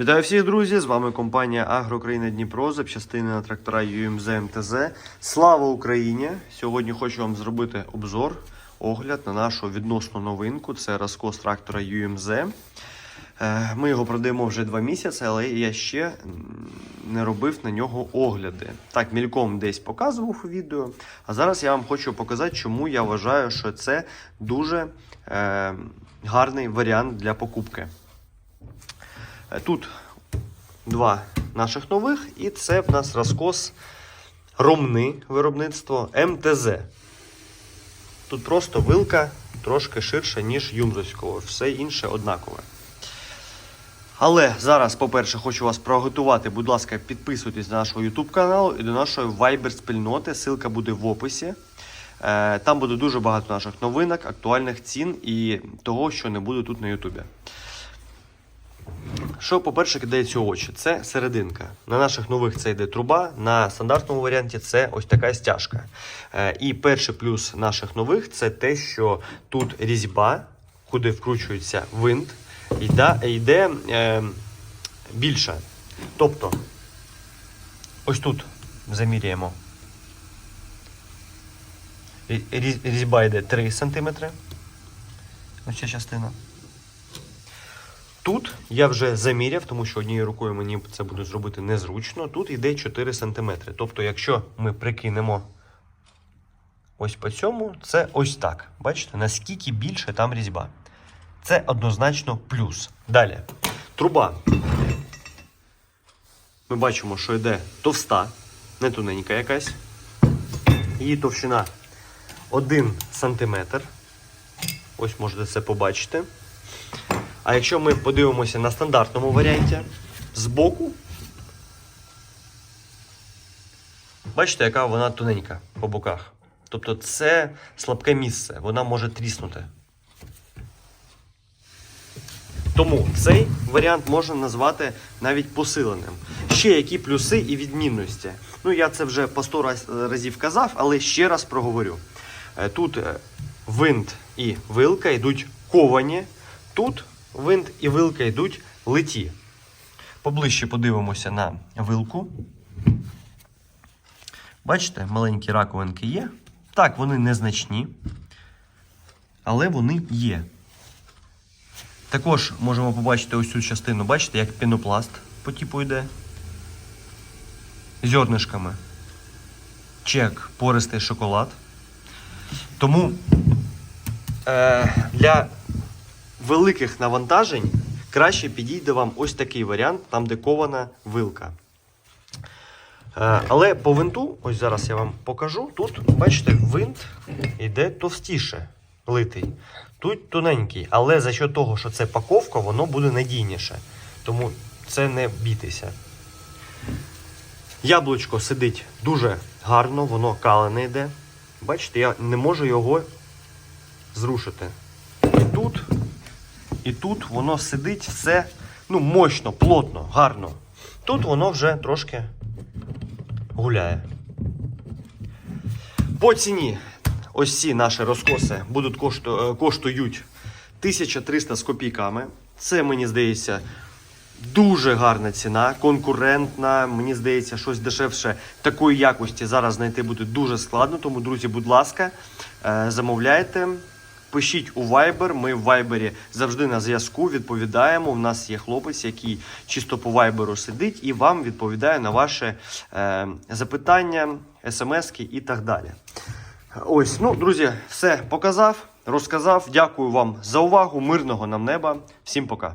Вітаю всіх, друзі! З вами компанія Агрокраїна Дніпро, запчастини на трактора ЮМЗ МТЗ. Слава Україні! Сьогодні хочу вам зробити обзор, огляд на нашу відносну новинку. Це розкос трактора ЮМЗ. Е, Ми його продаємо вже два місяці, але я ще не робив на нього огляди. Так, мільком десь показував у відео. А зараз я вам хочу показати, чому я вважаю, що це дуже е, гарний варіант для покупки. Тут два наших нових, і це в нас розкос Ромни виробництво МТЗ. Тут просто вилка трошки ширша, ніж Юмзовського. Все інше однакове. Але зараз, по-перше, хочу вас проготувати. Будь ласка, підписуйтесь на нашого YouTube каналу і до нашої Viber спільноти. Ссылка буде в описі. Е, Там буде дуже багато наших новинок, актуальних цін і того, що не буде тут на Ютубі. Що, по-перше, кидається у очі? Це серединка. На наших нових це йде труба, на стандартному варіанті це ось така стяжка. Е, І перший плюс наших нових це те, що тут різьба, куди вкручується винт, йде, е, більша. Тобто, ось тут заміряємо. Різьба йде 3 см. Ось ця частина. Тут я вже заміряв, тому що однією рукою мені це буде зробити незручно. Тут йде 4 см. Тобто, якщо ми прикинемо ось по цьому, це ось так. Бачите, наскільки більше там різьба. Це однозначно плюс. Далі. Труба. Ми бачимо, що йде товста, не тоненька якась. Її товщина 1 см. Ось можете це побачити. А якщо ми подивимося на стандартному варіанті, збоку, бачите, яка вона тоненька по боках. Тобто це слабке місце, вона може тріснути. Тому цей варіант можна назвати навіть посиленим. Ще які плюси і відмінності. Ну, я це вже по 100 разів казав, але ще раз проговорю. Е, Тут е, винт і вилка йдуть ковані, тут винт і вилка йдуть литі. Поближче подивимося на вилку. Бачите, маленькі раковинки є. Так, вони незначні, але вони є. Також можемо побачити ось цю частину, бачите, як пінопласт по типу йде. Зернишками. Чек, пористий шоколад. Тому е, для великих навантажень краще підійде вам ось такий варіант, там де кована вилка. Е, але по винту, ось зараз я вам покажу. Тут, бачите, винт йде товстіше литий. Тут тоненький, але за що того, що це паковка, воно буде надійніше. Тому це не бійтеся. Яблучко сидить дуже гарно, воно калене йде. Бачите, я не можу його зрушити. І тут, воно сидить все ну, мощно, плотно, гарно. Тут воно вже трошки гуляє. По ціні ось ці наші розкоси будуть кошту, е, коштують 1300 з копійками. Це, мені здається, дуже гарна ціна, конкурентна. Мені здається, щось дешевше такої якості зараз знайти буде дуже складно. Тому, друзі, будь ласка, е, замовляйте. Пишіть у Viber, ми в Viber завжди на зв'язку відповідаємо. У нас є хлопець, який чисто по Viber сидить і вам відповідає на ваші е, запитання, смски і так далі. Ось, ну, друзі, все показав, розказав. Дякую вам за увагу. Мирного нам неба. Всім пока.